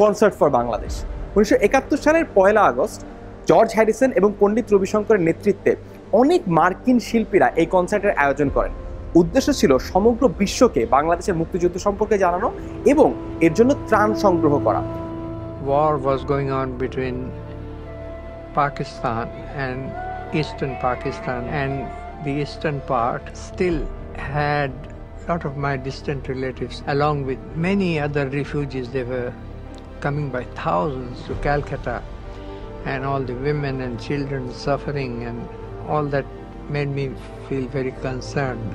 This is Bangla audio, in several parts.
Concert for Bangladesh. উনিশশো একাত্তর সালের পয়লা আগস্ট জর্জ হ্যারিসন এবং পণ্ডিত রবিশঙ্করের নেতৃত্বে অনেক মার্কিন শিল্পীরা এই কনসার্টের আয়োজন করেন। উদ্দেশ্য ছিল সমগ্র বিশ্বকে বাংলাদেশের মুক্তিযুদ্ধ সম্পর্কে জানানো এবং এর জন্য ত্রাণ সংগ্রহ করা। War was going on between Pakistan and eastern Pakistan, and the eastern part still had lot of my distant relatives, along with many other refugees. They were coming by thousands to Calcutta, and all the women and children suffering, and all that made me feel very concerned.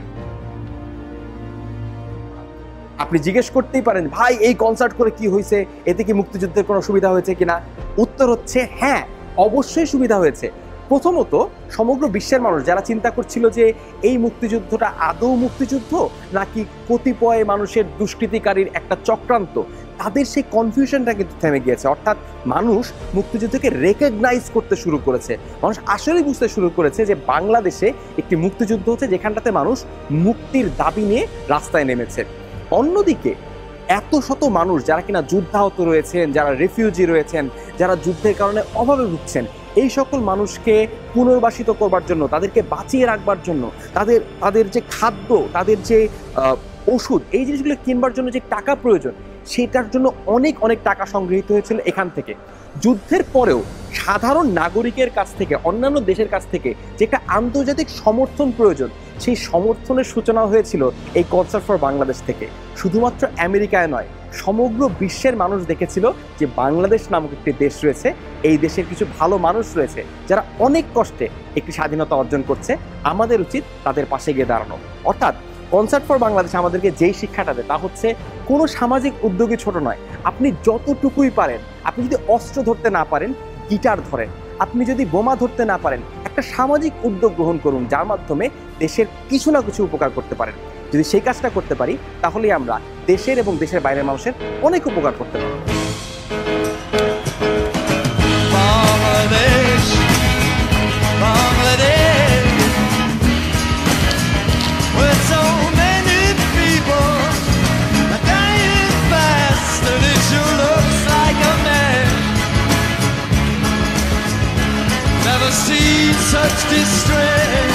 আপনি জিজ্ঞেস করতেই পারেন ভাই এই কনসার্ট করে কি হয়েছে? এতে কি মুক্তিযুদ্ধের কোনো সুবিধা হয়েছে কিনা? উত্তর হচ্ছে হ্যাঁ অবশ্যই সুবিধা হয়েছে। প্রথমত সমগ্র বিশ্বের মানুষ যারা চিন্তা করছিল যে এই মুক্তিযুদ্ধটা আদৌ মুক্তিযুদ্ধ নাকি কতিপয় মানুষের দুষ্কৃতিকারীর একটা চক্রান্ত তাদের সেই কনফিউশনটা কিন্তু থেমে গিয়েছে। অর্থাৎ মানুষ মুক্তিযুদ্ধকে রেকগনাইজ করতে শুরু করেছে। মানুষ আসলেই বুঝতে শুরু করেছে যে বাংলাদেশে একটি মুক্তিযুদ্ধ হচ্ছে যেখানটাতে মানুষ মুক্তির দাবি নিয়ে রাস্তায় নেমেছে। অন্যদিকে এত শত মানুষ যারা কিনা যুদ্ধাহত রয়েছেন, যারা রেফিউজি রয়েছেন, যারা যুদ্ধের কারণে অভাবে ভুগছেন, এই সকল মানুষকে পুনর্বাসিত করবার জন্য, তাদেরকে বাঁচিয়ে রাখবার জন্য, তাদের তাদের যে খাদ্য, তাদের যে ওষুধ, এই জিনিসগুলো কিনবার জন্য যে টাকা প্রয়োজন সেটার জন্য অনেক অনেক টাকা সংগৃহীত হয়েছিল এখান থেকে। যুদ্ধের পরেও সাধারণ নাগরিকের কাছ থেকে, অন্যান্য দেশের কাছ থেকে যেটা আন্তর্জাতিক সমর্থন প্রয়োজন, সেই সমর্থনের সূচনা হয়েছিল এই কনসার্ট ফর বাংলাদেশ থেকে। শুধুমাত্র আমেরিকায় নয়, সমগ্র বিশ্বের মানুষ দেখেছিল যে বাংলাদেশ নামক একটি দেশ রয়েছে, এই দেশের কিছু ভালো মানুষ রয়েছে যারা অনেক কষ্টে একটি স্বাধীনতা অর্জন করছে, আমাদের উচিত তাদের পাশে গিয়ে দাঁড়ানো। অর্থাৎ কনসার্ট ফর বাংলাদেশ আমাদেরকে যেই শিক্ষাটা দেয়, তা হচ্ছে কোনো সামাজিক উদ্যোগী ছোট নয়। আপনি যতটুকুই পারেন, আপনি যদি অস্ত্র ধরতে না পারেন, গিটার ধরেন। আপনি যদি বোমা ধরতে না পারেন, একটা সামাজিক উদ্যোগ গ্রহণ করুন, যার মাধ্যমে দেশের কিছু না কিছু উপকার করতে পারেন। যদি সেই কাজটা করতে পারি, তাহলেই আমরা দেশের এবং দেশের বাইরের মানুষের অনেক উপকার করতে পারব। never seen such distress.